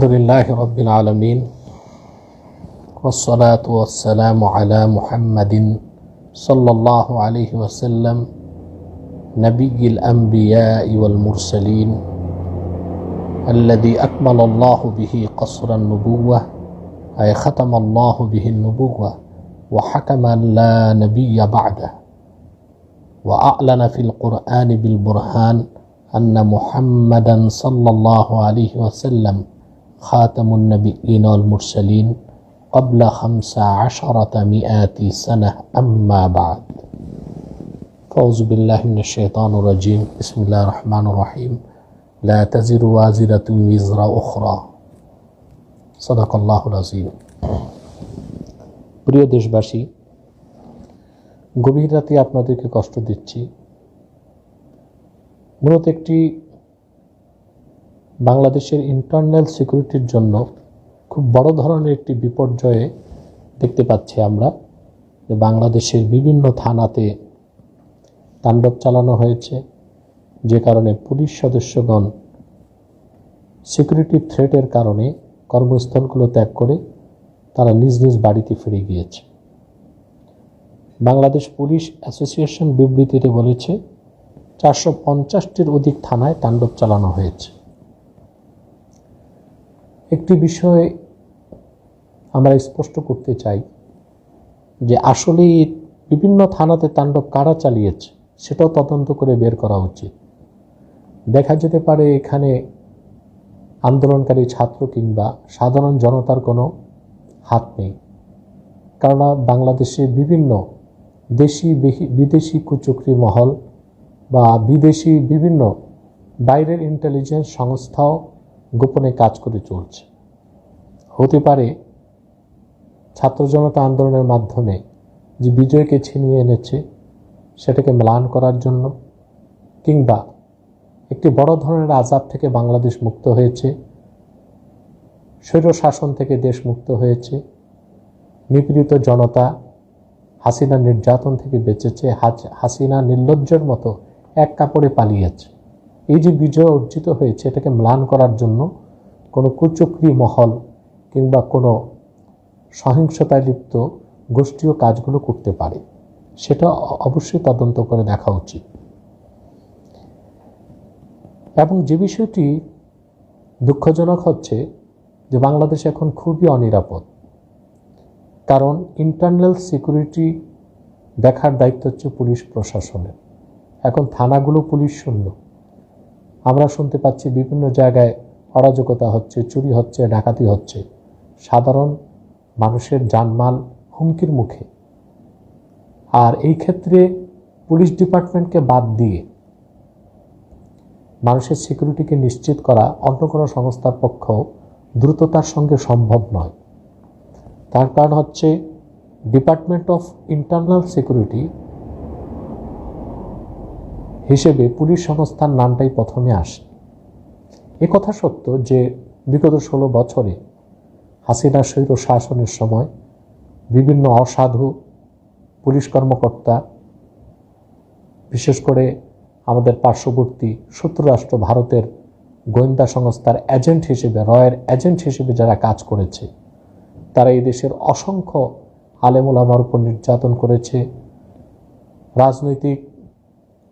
الحمد لله رب العالمين والصلاة والسلام على محمد صلى الله عليه وسلم نبي الأنبياء والمرسلين الذي أكمل الله به قصر النبوة أي ختم الله به النبوة وحكم لا نبي بعده وأعلن في القرآن بالبرهان أن محمدا صلى الله عليه وسلم خاتم النبيين والمرسلين قبل خمس عشرة مئات سنة أما بعد فأعوذ بالله من الشيطان الرجيم بسم الله الرحمن الرحيم لا تزر وازرة وزر أخرى صدق الله العظيم প্রিয় দেশবাসী গভীর রাতে আপনাদেরকে কষ্ট দিচ্ছি মূলত একটি বাংলাদেশের ইন্টারনাল সিকিউরিটির জন্য খুব বড় ধরনের একটি বিপর্যয়ে দেখতে পাচ্ছি আমরা যে বাংলাদেশের বিভিন্ন থানাতে তাণ্ডব চালানো হয়েছে। যে কারণে পুলিশ সদস্যগণ সিকিউরিটি থ্রেটের কারণে কর্মস্থলগুলো ত্যাগ করে তারা নিজ নিজ বাড়িতে ফিরে গিয়েছে। বাংলাদেশ পুলিশ অ্যাসোসিয়েশন বিবৃতিতে বলেছে, চারশো পঞ্চাশটির অধিক থানায় তাণ্ডব চালানো হয়েছে। একটি বিষয় আমরা স্পষ্ট করতে চাই যে আসলে বিভিন্ন থানাতে তাণ্ডব কারা চালিয়েছে, সেটাও তদন্ত করে বের করা উচিত। দেখা যেতে পারে এখানে আন্দোলনকারী ছাত্র কিংবা সাধারণ জনতার কোনো হাত নেই। কেননা বাংলাদেশে বিভিন্ন দেশি বিদেশি কুচক্রি মহল বা বিদেশি বিভিন্ন বাইরের ইন্টেলিজেন্স সংস্থাও গোপনে কাজ করে চলছে। হতে পারে ছাত্র জনতা আন্দোলনের মাধ্যমে যে বিজয়কে ছিনিয়ে এনেছে, সেটাকে ম্লান করার জন্য কিংবা একটি বড় ধরনের আজাব থেকে বাংলাদেশ মুক্ত হয়েছে স্বৈর শাসন থেকে দেশ মুক্ত হয়েছে, নিপীড়িত জনতা হাসিনা নির্যাতন থেকে বেঁচেছে হাসিনা নির্লজ্জের মতো এক কাপড়ে পালিয়েছে। এই যে বিজয় অর্জিত হয়েছে, এটাকে ম্লান করার জন্য কোনো কুচক্রি মহল কিংবা কোনো সহিংসতায় লিপ্ত গোষ্ঠীয় কাজগুলো করতে পারে। সেটা অবশ্যই তদন্ত করে দেখা উচিত। এবং যে বিষয়টি দুঃখজনক হচ্ছে যে বাংলাদেশ এখন খুবই অনিরাপদ। কারণ ইন্টারনাল সিকিউরিটি দেখার দায়িত্ব হচ্ছে পুলিশ প্রশাসনের। এখন থানাগুলো পুলিশ শূন্য। আমরা শুনতে পাচ্ছি বিভিন্ন জায়গায় অরাজকতা হচ্ছে, চুরি হচ্ছে, ডাকাতি হচ্ছে। সাধারণ মানুষের জানমাল হুমকির মুখে। আর এই ক্ষেত্রে পুলিশ ডিপার্টমেন্টকে বাদ দিয়ে মানুষের সিকিউরিটিকে নিশ্চিত করা অন্য কোনো সংস্থার পক্ষেও দ্রুততার সঙ্গে সম্ভব নয়। তার কারণ হচ্ছে ডিপার্টমেন্ট অফ ইন্টারনাল সিকিউরিটি হিসেবে পুলিশ সংস্থার নামটাই প্রথমে আসে। এ কথা সত্য যে বিগত ষোলো বছরে হাসিনা স্বৈর শাসনের সময় বিভিন্ন অসাধু পুলিশ কর্মকর্তা, বিশেষ করে আমাদের পার্শ্ববর্তী শত্রুরাষ্ট্র ভারতের গোয়েন্দা সংস্থার এজেন্ট হিসেবে, রয়ের এজেন্ট হিসেবে যারা কাজ করেছে, তারা এই দেশের অসংখ্য আলেমুলামার উপর নির্যাতন করেছে। রাজনৈতিক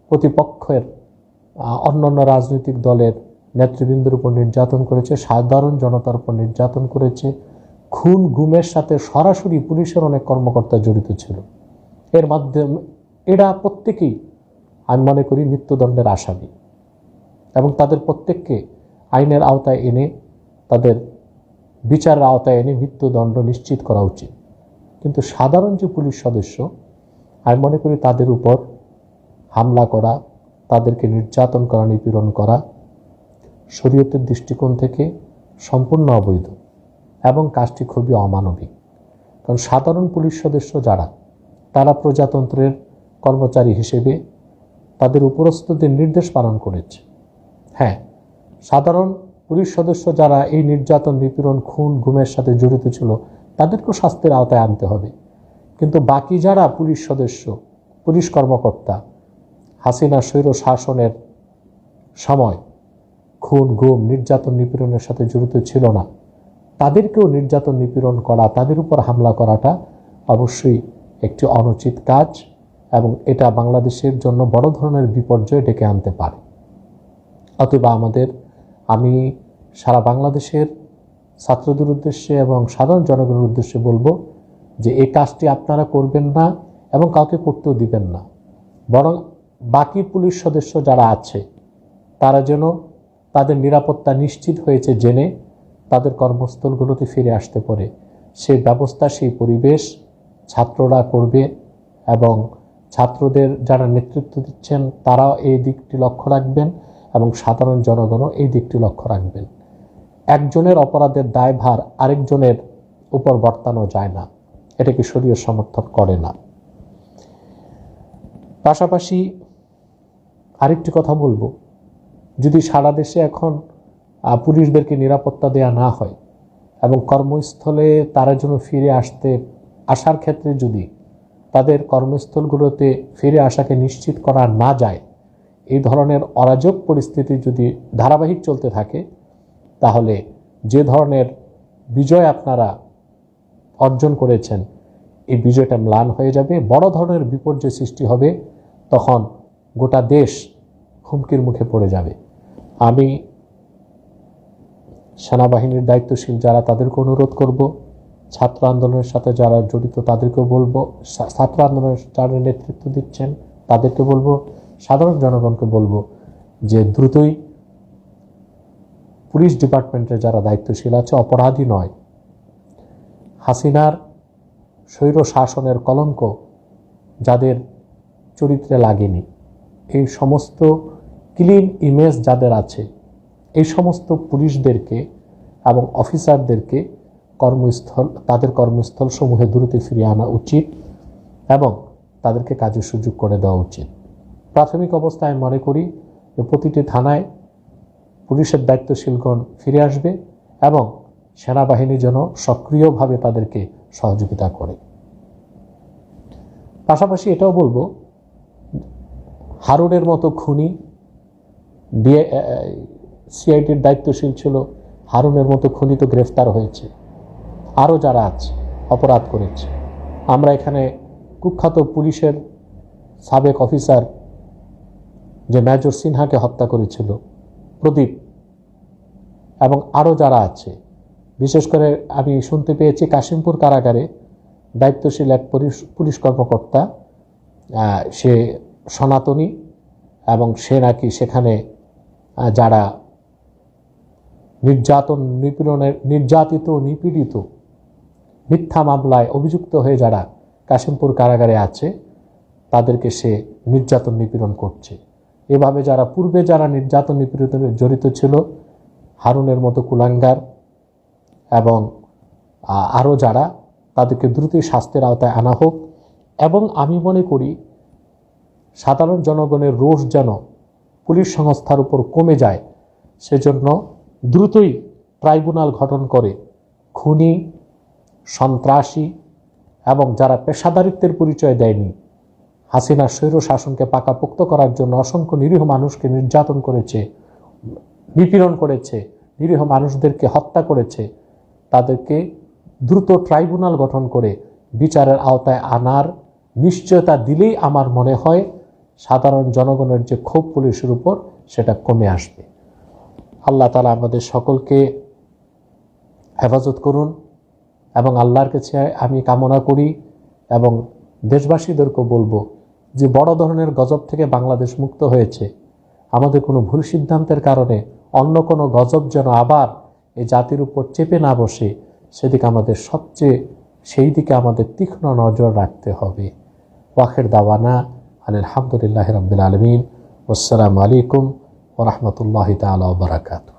প্রতিপক্ষের অন্যান্য রাজনৈতিক দলের নেতৃবৃন্দের উপর নির্যাতন করেছে, সাধারণ জনতার উপর নির্যাতন করেছে। খুন গুমের সাথে সরাসরি পুলিশের অনেক কর্মকর্তা জড়িত ছিল। এর মাধ্যমে, এরা প্রত্যেকেই আমি মনে করি মৃত্যুদণ্ডের আসামি এবং তাদের প্রত্যেককে আইনের আওতায় এনে, তাদের বিচারের আওতায় এনে মৃত্যুদণ্ড নিশ্চিত করা উচিত। কিন্তু সাধারণ যে পুলিশ সদস্য, আমি মনে করি তাদের উপর হামলা করা, তাদেরকে নির্যাতন করা, নিপীড়ন করা শরীয়তের দৃষ্টিকোণ থেকে সম্পূর্ণ অবৈধ এবং কাজটি খুবই অমানবিক। কারণ সাধারণ পুলিশ সদস্য যারা, তারা প্রজাতন্ত্রের কর্মচারী হিসেবে তাদের উপরস্থদের নির্দেশ পালন করেছে। হ্যাঁ সাধারণ পুলিশ সদস্য যারা এই নির্যাতন, নিপীড়ন, খুন গুমের সাথে জড়িত ছিল, তাদেরকেও শাস্তির আওতায় আনতে হবে। কিন্তু বাকি যারা পুলিশ সদস্য, পুলিশ কর্মকর্তা হাসিনা স্বৈর শাসনের সময় খুন, গুম, নির্যাতন, নিপীড়নের সাথে জড়িত ছিল না। তাদেরকেও নির্যাতন, নিপীড়ন করা, তাদের উপর হামলা করাটা অবশ্যই একটি অনুচিত কাজ এবং এটা বাংলাদেশের জন্য বড় ধরনের বিপর্যয় ডেকে আনতে পারে। অতএব আমাদের, আমি সারা বাংলাদেশের ছাত্রদের উদ্দেশ্যে এবং সাধারণ জনগণের উদ্দেশ্যে বলব যে, এই কাজটি আপনারা করবেন না এবং কাউকে করতেও দিবেন না। বরং বাকি পুলিশ সদস্য যারা আছে, তারা যেন তাদের নিরাপত্তা নিশ্চিত হয়েছে জেনে তাদের কর্মস্থলগুলোতে ফিরে আসতে পারে। সেই ব্যবস্থা, সেই পরিবেশ ছাত্ররা করবে এবং ছাত্রদের যারা নেতৃত্ব দিচ্ছেন, তারাও এই দিকটি লক্ষ্য রাখবেন এবং সাধারণ জনগণও এই দিকটি লক্ষ্য রাখবেন। একজনের অপরাধের দায়ভার আরেকজনের উপর বর্তানো যায় না। এটাকে শরীর সমর্থন করে না। পাশাপাশি আরেকটি কথা বলব। যদি সারা দেশে এখন পুলিশদেরকে নিরাপত্তা দেয়া না হয় এবং কর্মস্থলে তারা যেন ফিরে আসতে, আসার ক্ষেত্রে যদি তাদের কর্মস্থলগুলোতে ফিরে আসাকে নিশ্চিত করা না যায়, এই ধরনের অরাজক পরিস্থিতি যদি ধারাবাহিক চলতে থাকে, তাহলে যে ধরনের বিজয় আপনারা অর্জন করেছেন, এই বিজয়টা ম্লান হয়ে যাবে, বড় ধরনের বিপর্যয় সৃষ্টি হবে, তখন গোটা দেশ হুমকির মুখে পড়ে যাবে। আমি সেনাবাহিনীর দায়িত্বশীল যারা তাদেরকে অনুরোধ করব, ছাত্র আন্দোলনের সাথে যারা জড়িত তাদেরকেও বলব ছাত্র আন্দোলনের যারা নেতৃত্ব দিচ্ছেন তাদেরকে বলব, সাধারণ জনগণকে বলব যে দ্রুতই পুলিশ ডিপার্টমেন্টের যারা দায়িত্বশীল আছে, অপরাধী নয়। হাসিনার স্বৈর শাসনের কলঙ্ক যাদের চরিত্রে লাগেনি। এই সমস্ত ক্লিন ইমেজ যাদের আছে, এই সমস্ত পুলিশদেরকে এবং অফিসারদেরকে কর্মস্থল, তাদের কর্মস্থল সমূহে দ্রুত ফিরিয়ে আনা উচিত এবং তাদেরকে কাজের সুযোগ করে দেওয়া উচিত। প্রাথমিক অবস্থায় মনে করি যে প্রতিটি থানায় পুলিশের দায়িত্বশীলগণ ফিরে আসবে এবং সেনাবাহিনী যেন সক্রিয়ভাবে তাদেরকে সহযোগিতা করে। পাশাপাশি এটাও বলব হারুনের মতো খুনি সিআইটির দায়িত্বশীল ছিল, হারুনের মতো খুনি তো গ্রেফতার হয়েছে। আরও যারা আছে, অপরাধ করেছে। আমরা এখানে কুখ্যাত পুলিশের সাবেক অফিসার যে মেজর সিনহাকে হত্যা করেছিল, প্রদীপ, এবং আরও যারা আছে, বিশেষ করে আমি শুনতে পেয়েছি কাশিমপুর কারাগারে দায়িত্বশীল এক পুলিশ পুলিশ কর্মকর্তা সে সনাতনী এবং সে নাকি সেখানে যারা নির্যাতন নিপীড়নের, নির্যাতিত, নিপীড়িত, মিথ্যা মামলায় অভিযুক্ত হয়ে যারা কাশিমপুর কারাগারে আছে, তাদেরকে সে নির্যাতন নিপীড়ন করছে। এভাবে যারা পূর্বে যারা নির্যাতন নিপীড়নে জড়িত ছিল, হারুনের মতো কুলাঙ্গার এবং আরও যারা, তাদেরকে দ্রুতই শাস্তির আওতায় আনা হোক। এবং আমি মনে করি সাধারণ জনগণের রোষ যেন পুলিশ সংস্থার উপর কমে যায়, সেজন্য দ্রুতই ট্রাইব্যুনাল গঠন করে খুনি, সন্ত্রাসী এবং যারা পেশাদারিত্বের পরিচয় দেয়নি, হাসিনা স্বৈর শাসনকে পাকাপোক্ত করার জন্য অসংখ্য নিরীহ মানুষকে নির্যাতন করেছে, নিপীড়ন করেছে, নিরীহ মানুষদেরকে হত্যা করেছে, তাদেরকে দ্রুত ট্রাইব্যুনাল গঠন করে বিচারের আওতায় আনার নিশ্চয়তা দিলেই আমার মনে হয় সাধারণ জনগণের যে ক্ষোভ পুলিশের উপর, সেটা কমে আসবে। আল্লাহ তালা আমাদের সকলকে হেফাজত করুন এবং আল্লাহর কাছে আমি কামনা করি এবং দেশবাসীদেরকে বলব যে বড় ধরনের গজব থেকে বাংলাদেশ মুক্ত হয়েছে। আমাদের কোনো ভুল সিদ্ধান্তের কারণে অন্য কোনো গজব যেন আবার এই জাতির উপর চেপে না বসে, সেদিকে আমাদের সবচেয়ে সেই দিকে আমাদের তীক্ষ্ণ নজর রাখতে হবে। ওয়াখের দাওয়ানা। আলহামদুলিল্লাহ রবিল আলমিন। আসসালামু আলাইকুম ওরহমতুল্লাহ তালা বারাকাতু